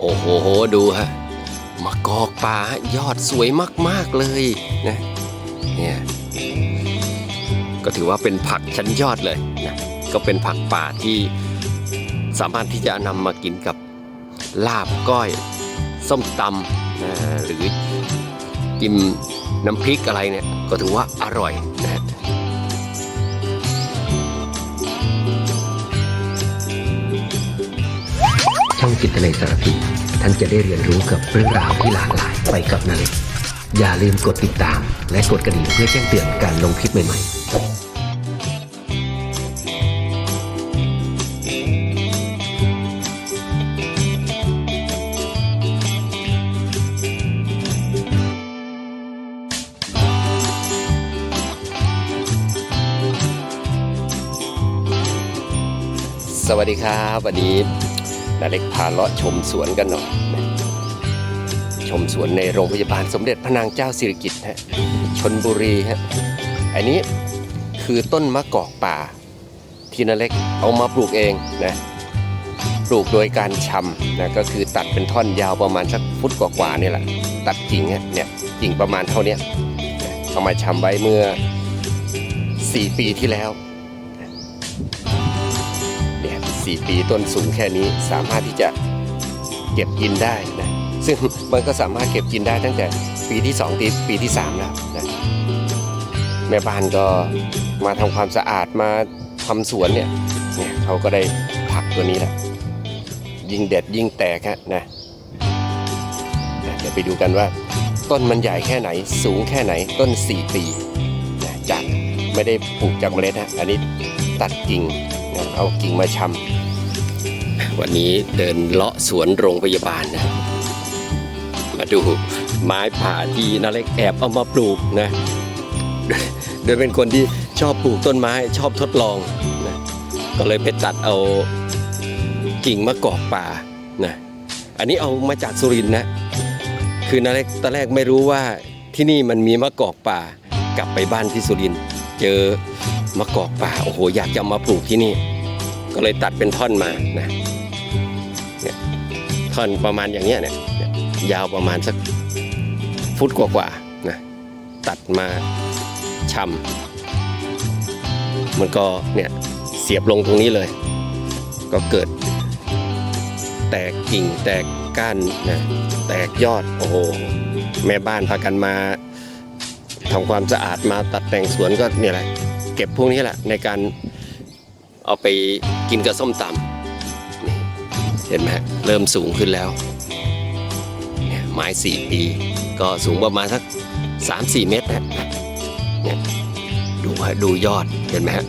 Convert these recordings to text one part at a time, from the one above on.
โอ้โหดูฮะมะกอกป่ายอดสวยมากๆเลยนะเนี่ยก็ถือว่าเป็นผักชั้นยอดเลยนะก็เป็นผักป่าที่สามารถที่จะนำมากินกับลาบก้อย ส้มตำนะหรือกินน้ำพริกอะไรเนี่ยก็ถือว่าอร่อยนะ ฮะช่องจิตในสารพีท่านจะได้เรียนรู้กับเรื่องราวที่หลากหลายไปกับนาเลกอย่าลืมกดติดตาม และกดกระดิ่งเพื่อแจ้งเตือนการลงคลิปใหม่ๆสวัสดีครับวันนี้ นาเล็กพาเลาะชมสวนกันหน่อยนะชมสวนในโรงพยาบาลสมเด็จพระนางเจ้าสิริกิติ์ฮะชนบุรีฮะอันนี้คือต้นมะกอกป่า ที่นาเล็กเอามาปลูกเองนะปลูกโดยการชำนะก็คือตัดเป็นท่อนยาวประมาณสักฟุตกว่าๆนี่แหละ ตัดกิ่งเนี่ยกิ่งประมาณเท่านี้เอามาชำไว้เมื่อ 4 ปีที่แล้ว เนี่ยสี่ปีต้นสูงแค่นี้สามารถที่จะเก็บกินได้นะซึ่งมันก็สามารถเก็บกินได้ตั้งแต่ปีที่2ปีปีที่3แล้วนะแม่บ้านก็มาทำความสะอาดมาทำสวนเนี่ยเนี่ยเขาก็ได้ผักตัวนี้แหละยิ่งเด็ดยิ่งแตกฮะนะนะเดี๋ยวไปดูกันว่า ต้นมันใหญ่แค่ไหน สูงแค่ไหนต้น 4 ปีนะจากไม่ได้ปลูกจากเมล็ดฮะอันนี้ตัดกิ่ง เอากิ่งมาชำวันนี้เดินเลาะสวนโรงพยาบาลนะ มาดูไม้ผ่าที่นาเล็กแอบเอามาปลูกนะ โดยเป็นคนที่ชอบปลูกต้นไม้ชอบทดลองนะก็เลยไปตัดเอากิ่งมะกอกป่านะอันนี้เอามาจากสุรินทร์นะ คือนาเล็กตอนแรกไม่รู้ว่าที่นี่มันมีมะกอกป่ากลับไปบ้านที่สุรินทร์เจอมะกอกป่าโอ้โหอยากจะมาปลูกที่นี่ ก็เลยตัดเป็นท่อนมานะเนี่ยท่อนประมาณอย่างเงี้ยเนี่ยเนี่ยยาวประมาณสักฟุตกว่าๆนะตัดมาชำมันก็เนี่ยเสียบลงตรงนี้เลย ก็เกิด แตกกิ่งแตกก้านนะแตกยอดโอ้โหแม่บ้านพากันมาทำความสะอาดมาตัดแต่งสวนก็เนี่ยแหละเก็บพวกนี้แหละในการ เอาไปกินกับส้มตำนี่เห็นไหมเริ่มสูงขึ้นแล้วเนี่ยไม้สี่ปี ก็สูงประมาณสักสามสี่เมตรนะเนี่ยดูฮะดูยอดเห็นไหมฮะ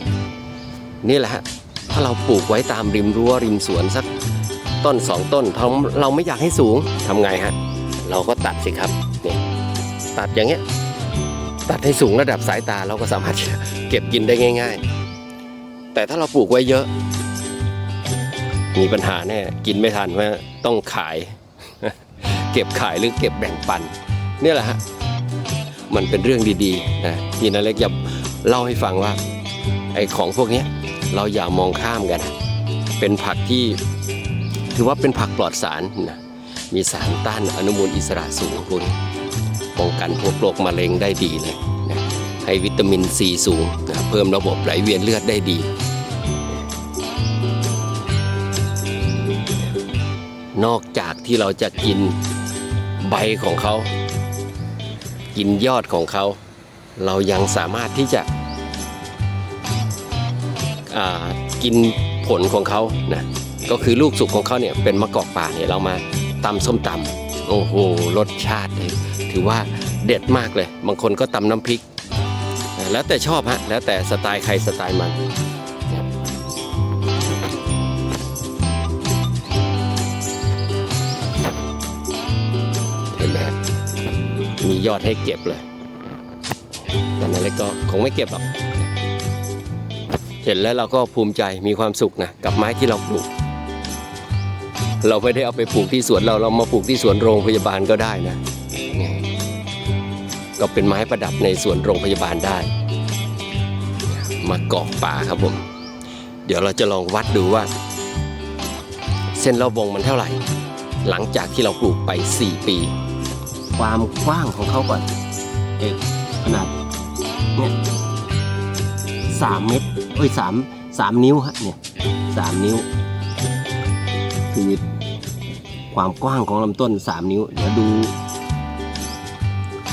นี่แหละฮะถ้าเราปลูกไว้ตามริมรั้วริมสวนสักต้นสองต้นเราเราไม่อยากให้สูงทำไงฮะเราก็ตัดสิครับเนี่ยตัดอย่างเงี้ยตัดให้สูงระดับสายตาเราก็สามารถเก็บกินได้ง่าย ๆ แต่ถ้าเราปลูกไว้เยอะ มีปัญหาแน่กินไม่ทันว่าต้องขาย เก็บขายหรือเก็บแบ่งปันเนี่แหละฮะมันเป็นเรื่องดีๆนะที่นาเล็กจะเล่าให้ฟังว่าไอ้ของพวกนี้เราอย่ามองข้ามกัน เป็นผักที่ถือว่าเป็นผักปลอดสารนะมีสารต้านอนุมูลอิสระสูงพวกนี้ป้องกันพวกโรคมะเร็งได้ดีเลยนะให้วิตามินซีสูงนะเพิ่มระบบไหลเวียนเลือดได้ดี นอกจากที่เราจะกินใบของเขา กินยอดของเขา เรายังสามารถที่จะกินผลของเขานะก็คือลูกสุกของเขาเนี่ยเป็นมะกอกป่าเนี่ยเรามาตำส้มตำโอ้โหรสชาติเลยถือว่าเด็ดมากเลย บางคนก็ตำน้ำพริก แล้วแต่ชอบฮะแล้วแต่สไตล์ใครสไตล์มัน มียอดให้เก็บเลยตอนนั้นเล็กก็คงไม่เก็บหรอก เห็นแล้วเราก็ภูมิใจมีความสุขนะกับไม้ที่เราปลูก เราไม่ได้เอาไปปลูกที่สวนเราเรามาปลูกที่สวนโรงพยาบาลก็ได้นะ ก็เป็นไม้ประดับในสวนโรงพยาบาลได้ มากอกป่าครับผม เดี๋ยวเราจะลองวัดดูว่า เส้นรอบวงมันเท่าไหร่ หลังจากที่เราปลูกไป 4 ปี ความกว้างของเขาก่อนเอกขนาดเนี่ยสามเมตรเอ้ยสามสามนิ้วฮะเนี่ยสามนิ้ว คือความกว้างของลำต้น3นิ้ว เดี๋ยวดู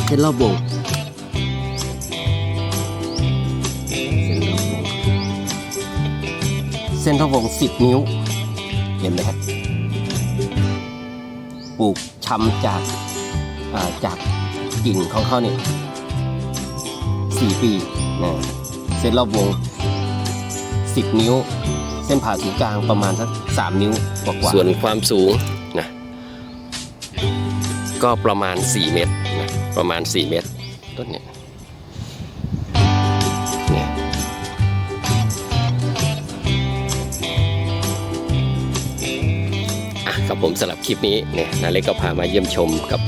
เส้นรอบวงเส้นรอบวงเส้นรอบวง10นิ้ว เห็นไหมครับปลูกชำจาก จากกิ่งของเขาเนี่ย4ปีนะเส้นรอบวง 10 นิ้ว เส้นผ่าศูนย์กลางประมาณสัก3นิ้วกว่าส่วนความสูงนะก็ประมาณ 4 เมตรนะประมาณ 4 เมตรต้นเนี่ยเนี่ยครับผมสำหรับคลิปนี้เนี่ยนาเล็กก็พามาเยี่ยมชมกับ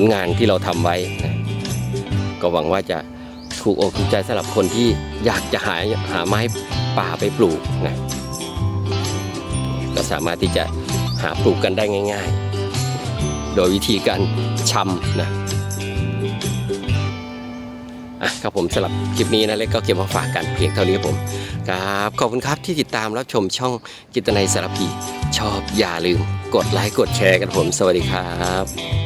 ลงานที่เราทำไว้นะก็หวังว่าจะถูกอกถูกใจสำหรับคนที่อยากจะหาหาไม้ป่าไปปลูกนะก็สามารถที่จะหาปลูกกันได้ง่าย ๆ โดยวิธีการชำนะอะครับผมสำหรับคลิปนี้นะเล็กก็เก็บมาฝากกันเพียงเท่านี้ครับผมครับขอบคุณครับที่ติดตามรับชมช่องจิตนัยสารพีชอบอย่าลืม กดไลค์กดแชร์กันผม สวัสดีครับ